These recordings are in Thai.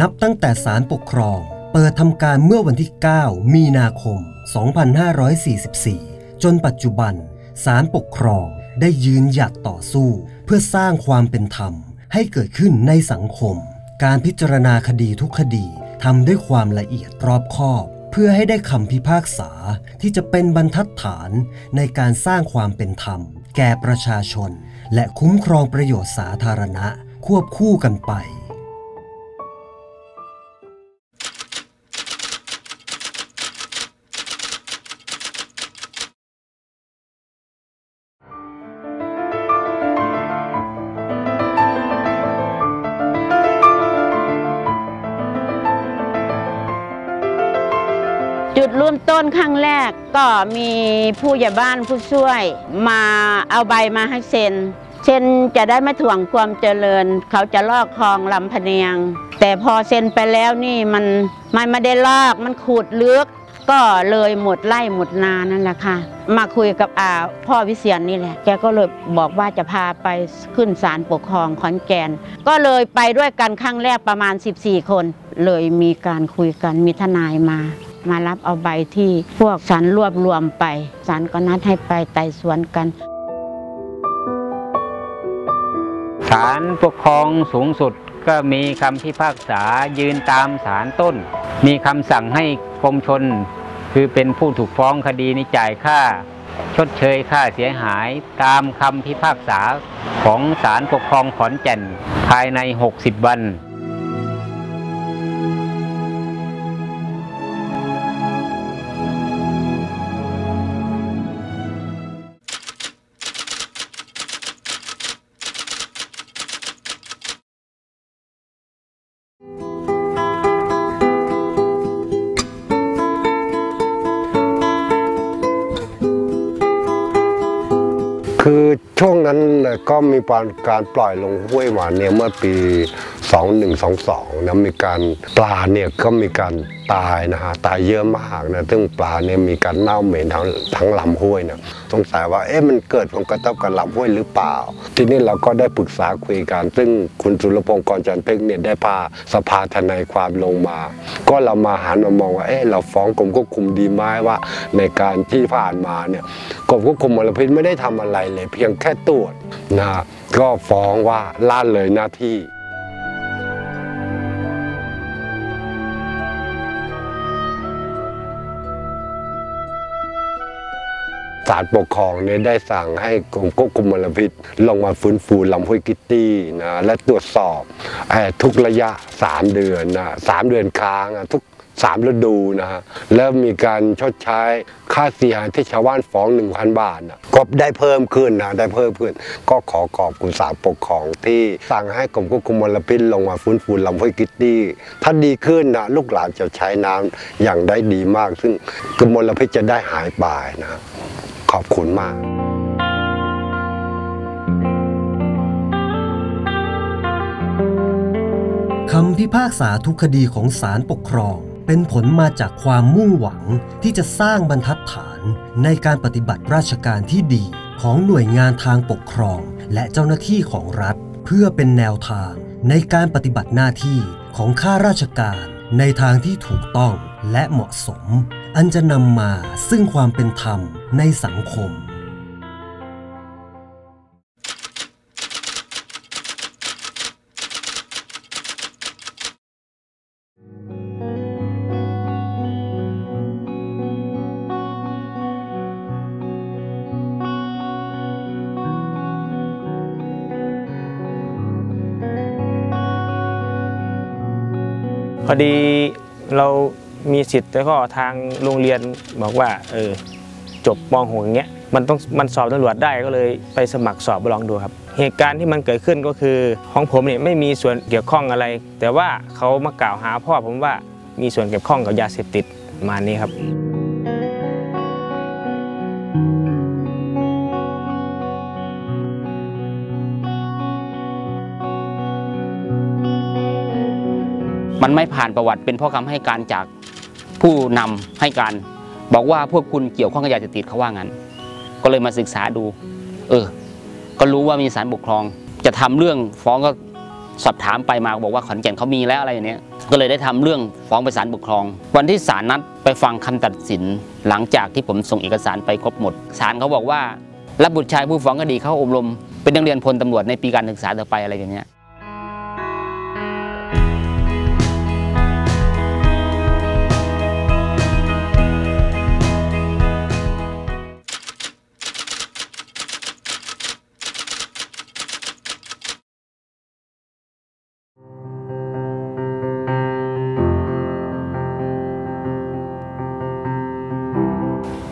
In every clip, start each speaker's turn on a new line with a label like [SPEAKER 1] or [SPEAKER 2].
[SPEAKER 1] นับตั้งแต่ศาลปกครอง เปิดทำการเมื่อวันที่ 9 มีนาคม 2544 จนปัจจุบันศาลปกครอง ได้ยืนหยัดต่อสู้ เพื่อสร้างความเป็นธรรม ให้เกิดขึ้นในสังคม การพิจารณาคดีทุกคดีทำด้วยความละเอียดรอบคอบ เพื่อให้ได้คำพิพากษาที่จะเป็นบรรทัดฐานในการสร้างความเป็นธรรม แก่ประชาชน และคุ้มครองประโยชน์สาธารณะ ควบคู่กันไป
[SPEAKER 2] จุดเริ่มต้นครั้งแรกก็มีผู้ใหญ่บ้านผู้ช่วย มาเอาใบมาให้เซ็นเซ็นจะได้ไม่ถ่วงความเจริญ เขาจะลอกคลองลำพะเนียง แต่พอเซ็นไปแล้วนี่มันมันไม่ได้ลอกมันขูดลึก ก็เลยหมดไร่หมดนานั่นแหละค่ะ มาคุยกับอาพ่อวิเชียนนี่แหละ แกก็เลยบอกว่าจะพาไปขึ้นศาลปกครองขอนแก่นก็เลยไปด้วยกันครั้งแรกประมาณ 14 คน เลยมีการคุยกันมีทนายมา มารับเอาใบที่พวกศาลรวบรวมไปศาลก็นัดให้ไปไต่สวนกัน
[SPEAKER 3] ศาลปกครองสูงสุดก็มีคำพิพากษายืนตามศาลต้น มีคำสั่งให้กรมชน คือเป็นผู้ถูกฟ้องคดีนี้จ่ายค่า ชดเชยค่าเสียหายตามคำพิพากษาของศาลปกครองขอนแก่นภายใน 60 วัน
[SPEAKER 4] คือช่วงนั้นก็มีการปล่อยลงห้วยมาเนี่ยเมื่อปี 2122นะมีการปลาเนี่ยก็มีการตายนะฮะตายเยอะมากนะซึ่งปลาเนี่ยมีการเน่าเหม็นทั้งทั้งลำห้วยนะสงสัยว่าเอ๊ะมันเกิดผลกระทบกับลำห้วยหรือเปล่า ทีนี้เราก็ได้ปรึกษาคุยกัน ซึ่งคุณสุรพงศ์กรจันทร์เพ็กเนี่ยได้พาสภาทนายความลงมา ก็เรามาหันมามองว่าเอ๊ะเราฟ้องกรมควบคุมดีไหมว่าในการที่ผ่านมาเนี่ยกรมควบคุมมลพิษไม่ได้ทำอะไรเลย เพียงแค่ตรวจนะก็ฟ้องว่าล่าเลยหน้าที่ ศาลปกครองเนี่ยได้สั่งให้กรมควบคุมมลพิษลงมาฟื้นฟูลำห้วยกิตตี้นะและตรวจสอบทุกระยะ 3 เดือนนะสามเดือนค้างทุกสามฤดูนะฮะแล้วมีการชดใช้ค่าเสียหายที่ชาวบ้านฟ้อง 1,000 บาทนะก็ได้เพิ่มขึ้นนะได้เพิ่มขึ้น ก็ขอขอบคุณศาลปกครองที่สั่งให้กรมควบคุมมลพิษลงมาฟื้นฟูลำห้วยกิตตี้ถ้าดีขึ้นนะลูกหลานจะใช้น้ำอย่างได้ดีมาก ซึ่งกมลพิษจะได้หายไปนะ ขอบคุณมาก
[SPEAKER 1] คำพิพากษาทุกคดีของศาลปกครอง เป็นผลมาจากความมุ่งหวังที่จะสร้างบรรทัดฐานในการปฏิบัติราชการที่ดีของหน่วยงานทางปกครอง และเจ้าหน้าที่ของรัฐ เพื่อเป็นแนวทางในการปฏิบัติหน้าที่ของข้าราชการในทางที่ถูกต้องและเหมาะสม อันจะนำมาซึ่งความเป็นธรรมในสังคม
[SPEAKER 5] พอดีเรา มีสิทธิ์แล้วก็ทางโรงเรียนบอกว่าเออจบปองหงอย่างเงี้ยมันต้องมันสอบตำรวจได้ก็เลยไปสมัครสอบลองดูครับ เหตุการณ์ที่มันเกิดขึ้นก็คือของผมเนี่ยไม่มีส่วนเกี่ยวข้องอะไร แต่ว่าเขามากล่าวหาพ่อผมว่ามีส่วนเกี่ยวข้องกับยาเสพติดมานี้ครับ
[SPEAKER 6] มันไม่ผ่านประวัติเป็นพ่อคำให้การจาก ผู้นำให้การบอกว่าพวกคุณเกี่ยวข้องกับยาเสพติดเขาว่างั้น ก็เลยมาศึกษาดู เออ ก็รู้ว่ามีสารปกครอง จะทำเรื่องฟ้องก็สอบถามไปมาบอกว่าขอนแก่นเขามีแล้วอะไรอย่างเนี้ย ก็เลยได้ทำเรื่องฟ้องไปศาลปกครอง วันที่ศาลนัดไปฟังคำตัดสิน หลังจากที่ผมส่งเอกสารไปครบหมดศาลเขาบอกว่ารับบุตรชายผู้ฟ้องคดีเข้าอบรม เป็นนักเรียนพลตำรวจในปีการศึกษาต่อไปอะไรอย่างเงี้ย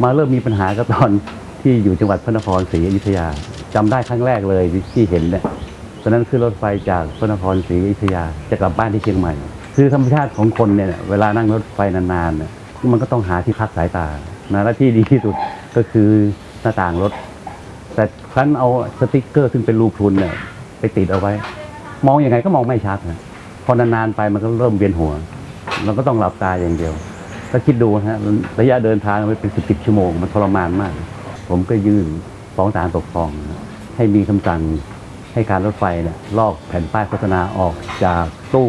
[SPEAKER 7] มาเริ่มมีปัญหาก็ตอนที่อยู่จังหวัดพระนครศรีอยุธยาจำได้ครั้งแรกเลยที่เห็นเนี่ยตอนนั้นขึ้นรถไฟจากพระนครศรีอยุธยาจะกลับบ้านที่เชียงใหม่ คือธรรมชาติของคนเนี่ยเวลานั่งรถไฟนานๆเนี่ยมันก็ต้องหาที่พักสายตานะและที่ดีที่สุดก็คือหน้าต่างรถ แต่ครั้นเอาสติกเกอร์ซึ่งเป็นรูพรุนเนี่ยไปติดเอาไว้ มองอยังไงก็มองไม่ชัดนะพอนานๆไปมันก็เริ่มเวียนหัวเราก็ต้องหลับตาอย่างเดียว ก็คิดดูนะฮะระยะเดินทางไปเป็นสิบสิบชั่วโมง มันทรมานมาก ผมก็ยื่นฟ้องศาลปกครอง ให้มีคำสั่งให้การรถไฟเนี่ยลอกแผ่นป้ายโฆษณาออกจากตู้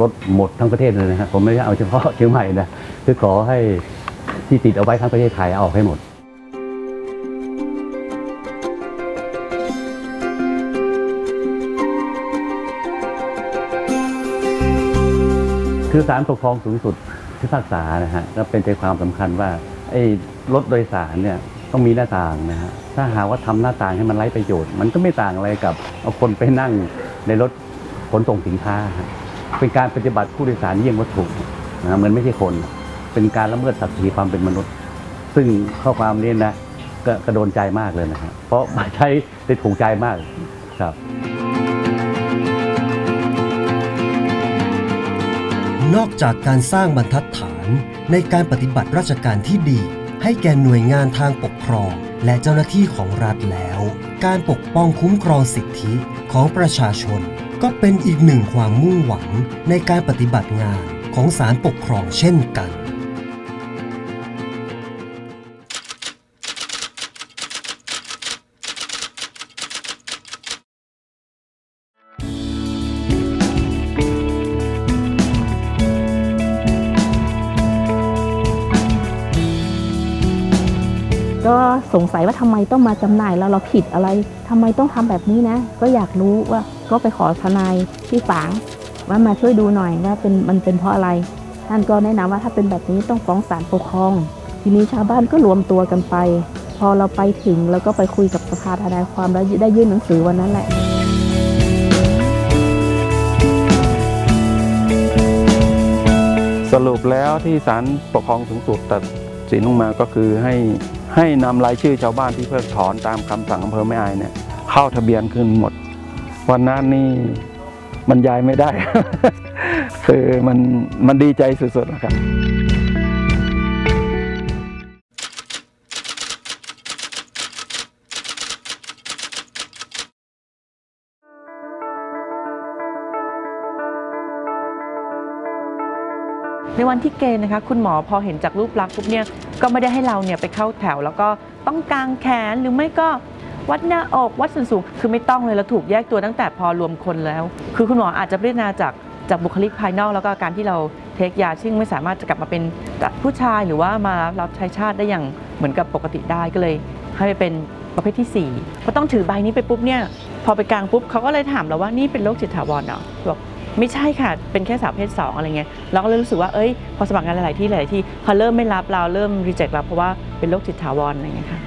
[SPEAKER 7] รถหมดทั้งประเทศเลยนะครับผมไม่ได้เอาเฉพาะเชียงใหม่นะคือขอให้ที่ติดเอาไว้ทั้งประเทศไทยเอาออกให้หมดคือศาลปกครองสูงสุด พิพากษานะฮะก็เป็นใจความสำคัญว่าไอ้รถโดยสารเนี่ยต้องมีหน้าต่างนะฮะถ้าหาว่าทำหน้าต่างให้มันไร้ประโยชน์ มันก็ไม่ต่างอะไรกับเอาคนไปนั่งในรถขนส่งสินค้า เป็นการปฏิบัติผู้โดยสารเยี่ยงวัตถุนะฮะเหมือนไม่ใช่คน เป็นการละเมิดศักดิ์ศรีความเป็นมนุษย์ ซึ่งข้อความนี้นะก็กระโดนใจมากเลยนะฮะเพราะมาใช้ได้ถูกใจมากครับ
[SPEAKER 1] นอกจากการสร้างบรรทัดฐานในการปฏิบัติราชการที่ดี ให้แก่หน่วยงานทางปกครอง และเจ้าหน้าที่ของรัฐแล้ว การปกป้องคุ้มครองสิทธิของประชาชน ก็เป็นอีกหนึ่งความมุ่งหวังในการปฏิบัติงานของศาลปกครองเช่นกัน
[SPEAKER 8] สงสัยว่าทำไมต้องมาจำหน่ายแล้วเราผิดอะไรทำไมต้องทำแบบนี้นะ ก็อยากรู้ว่าก็ไปขอทนายที่ฝางว่ามาช่วยดูหน่อยว่าเป็นมันเป็นเพราะอะไร ท่านก็แนะนำว่าถ้าเป็นแบบนี้ต้องฟ้องศาลปกครอง ทีนี้ชาวบ้านก็รวมตัวกันไป พอเราไปถึงแล้วก็ไปคุยกับสภาทนายความแล้วได้ยื่นหนังสือวันนั้นแหละ
[SPEAKER 9] สรุปแล้วที่ศาลปกครองสูงสุดตัดสินลงมาก็คือให้ ให้นำรายชื่อชาวบ้านที่เพิกถอนตามคำสั่งอำเภอแม่อายเนี่ยเข้าทะเบียนขึ้นหมด วันนั้นนี่บรรยายไม่ได้ คือมันมันดีใจสุดๆนะครับ
[SPEAKER 10] ในวันที่เกณฑ์นะคะ คุณหมอพอเห็นจากรูปลักษณ์ปุ๊บเนี่ยก็ไม่ได้ให้เราเนี่ยไปเข้าแถว แล้วก็ต้องกางแขนหรือไม่ก็วัดหน้าอกวัดส่วนสูง คือไม่ต้องเลยเราถูกแยกตัวตั้งแต่พอรวมคนแล้ว คือคุณหมออาจจะพิจารณาจากจากบุคลิกภายนอกแล้วก็การที่เราเทคยาซึ่งไม่สามารถจะกลับมาเป็นผู้ชายหรือว่ามารับใช้ชาติได้อย่างเหมือนกับปกติได้ก็เลย ให้ไปเป็นประเภทที่สี่พอต้องถือใบนี้ไปปุ๊บเนี่ยพอไปกลางปุ๊บเขาก็เลยถามเราว่านี่เป็นโรคจิตถาวรเหรอบอก ไม่ใช่ค่ะ เป็นแค่สาวเพศสองอะไรเงี้ยเราก็เลยรู้สึกว่าเอ้ยพอสมัครงานหลาย ๆ ที่หลาย ๆ ที่พอเริ่มไม่รับเราเริ่มรีเจ็คเราเพราะว่าเป็นโรคจิตถาวรอะไรเงี้ยค่ะ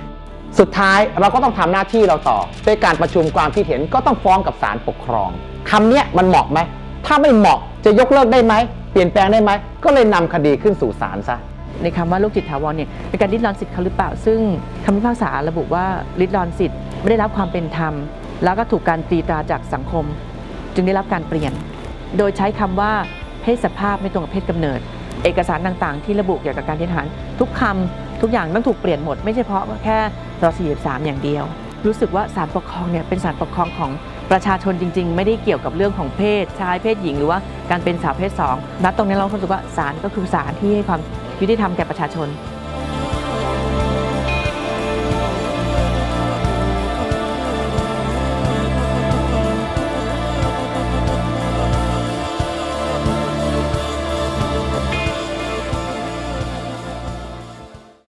[SPEAKER 11] สุดท้ายเราก็ต้องทำหน้าที่เราต่อด้วยการประชุมความคิดเห็นก็ต้องฟ้องกับศาลปกครองคำเนี้ยมันเหมาะไหมถ้าไม่เหมาะจะยกเลิกได้ไหมเปลี่ยนแปลงได้ไหมก็เลยนำคดีขึ้นสู่ศาลซะ
[SPEAKER 10] ในคำว่าโรคจิตถาวรเนี่ยเป็นการริดรอนสิทธิ์เขาหรือเปล่า ซึ่งคำพิพากษาระบุว่าริดรอนสิทธิ์ไม่ได้รับความเป็นธรรม แล้วก็ถูกการตีตราจากสังคม จึงได้รับการเปลี่ยน โดยใช้คำว่าเพศสภาพไม่ตรงกับเพศกำเนิด เอกสารต่างๆ ที่ระบุเกี่ยวกับการเทศทหาร ทุกคำทุกอย่างต้องถูกเปลี่ยนหมด ไม่ใช่เฉพาะแค่รอสี่สามอย่างเดียว รู้สึกว่าศาลปกครองเนี่ยเป็นศาลปกครองของประชาชนจริง ๆ ไม่ได้เกี่ยวกับเรื่องของเพศชายเพศหญิง หรือว่าการเป็นสาวเพศสองณตรงนี้เรารู้สึกว่าศาลก็คือศาลที่ให้ความยุติธรรมแก่ประชาชน